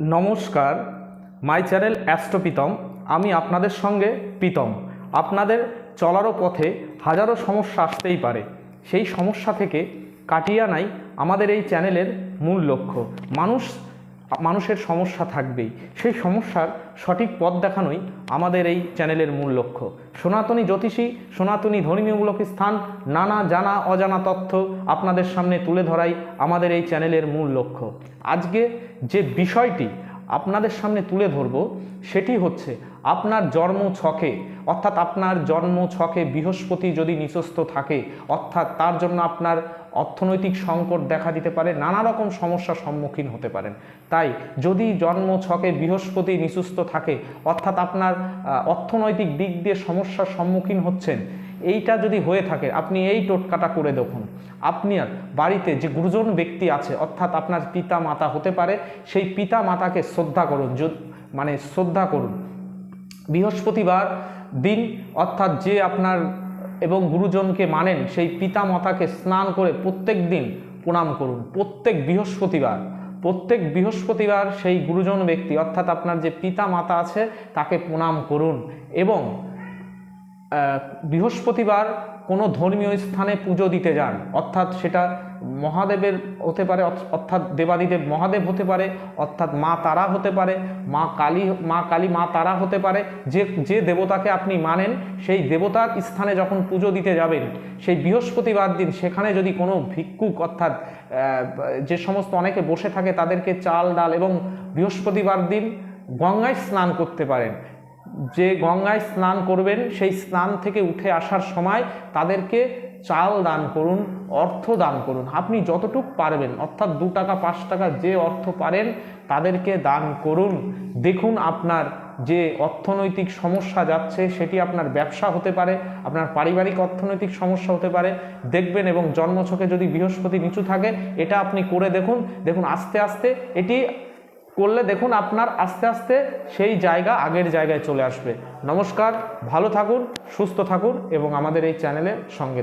নমস্কার, my channel অ্যাস্ট্রোপিতম আমি আপনাদের সঙ্গে প্রীতম। আপনাদের চলারও পথে হাজারো সমস্যা আসতেই পারে। সেই সমস্যা থেকে কাটিয়ে আনাই আমাদের এই চ্যানেলের মূল লক্ষ্য। মানুষ মানুষের সমস্যা থাকবেই। সেই সমস্যার সঠিক পথ দেখানোই আমাদের এই চ্যানেলের মূল লক্ষ্য। সনাতনী জ্যোতিষী, সনাতনী ধর্মীয়মূলক স্থান, নানা জানা অজানা তথ্য আপনাদের সামনে তুলে ধরাই আমাদের এই চ্যানেলের মূল লক্ষ্য। আজকে যে বিষয়টি আপনাদের সামনে তুলে ধরব, সেটি হচ্ছে আপনার জন্ম ছকে, অর্থাৎ আপনার জন্ম ছকে বৃহস্পতি যদি নিচস্থ থাকে, অর্থাৎ তার জন্য আপনার অর্থনৈতিক সংকট দেখা দিতে পারে নানা রকম সমস্যার সম্মুখীন হতে পারেন। তাই যদি জন্ম ছকে বৃহস্পতি নিচস্থ থাকে, অর্থাৎ আপনার অর্থনৈতিক দিক দিয়ে সমস্যার সম্মুখীন হচ্ছেন, এইটা যদি হয়ে থাকে, আপনি এই টোটকাটা করে দেখুন। আপনি আর বাড়িতে যে গুরুজন ব্যক্তি আছে, অর্থাৎ আপনার পিতা মাতা হতে পারে, সেই পিতা মাতাকে শ্রদ্ধা করুন মানে শ্রদ্ধা করুন। বৃহস্পতিবার দিন, অর্থাৎ যে আপনার এবং গুরুজনকে মানেন, সেই পিতা মাতাকে স্নান করে প্রত্যেক দিন প্রণাম করুন। প্রত্যেক বৃহস্পতিবার প্রত্যেক বৃহস্পতিবার সেই গুরুজন ব্যক্তি, অর্থাৎ আপনার যে পিতা মাতা আছে, তাকে প্রণাম করুন এবং বৃহস্পতিবার কোনো ধর্মীয় স্থানে পুজো দিতে যান, অর্থাৎ সেটা মহাদেবের হতে পারে অর্থাৎ দেবাদিদেব মহাদেব হতে পারে, অর্থাৎ মা তারা হতে পারে, মা কালী মা কালী মা তারা হতে পারে, যে যে দেবতাকে আপনি মানেন, সেই দেবতার স্থানে যখন পুজো দিতে যাবেন, সেই বৃহস্পতিবার দিন সেখানে যদি কোনো ভিক্ষুক, অর্থাৎ যে সমস্ত অনেকে বসে থাকে তাদেরকে চাল, ডাল এবং বৃহস্পতিবার দিন গঙ্গায় স্নান করতে পারেন। যে গঙ্গায় স্নান করবেন, সেই স্নান থেকে উঠে আসার সময় তাদেরকে চাল দান করুন, অর্থ দান করুন। আপনি যতটুক পারবেন, অর্থাৎ দু টাকা, পাঁচ টাকা যে অর্থ পারেন, তাদেরকে দান করুন। দেখুন আপনার যে অর্থনৈতিক সমস্যা যাচ্ছে, সেটি আপনার ব্যবসা হতে পারে, আপনার পারিবারিক অর্থনৈতিক সমস্যা হতে পারে। দেখবেন এবং জন্মছকে যদি বৃহস্পতি নিচু থাকে, এটা আপনি করে দেখুন। দেখুন আস্তে আস্তে এটি করলে দেখুন আপনার আস্তে আস্তে সেই জায়গা আগের জায়গায় চলে আসবে। নমস্কার, ভালো থাকুন, সুস্থ থাকুন এবং আমাদের এই চ্যানেলের সঙ্গে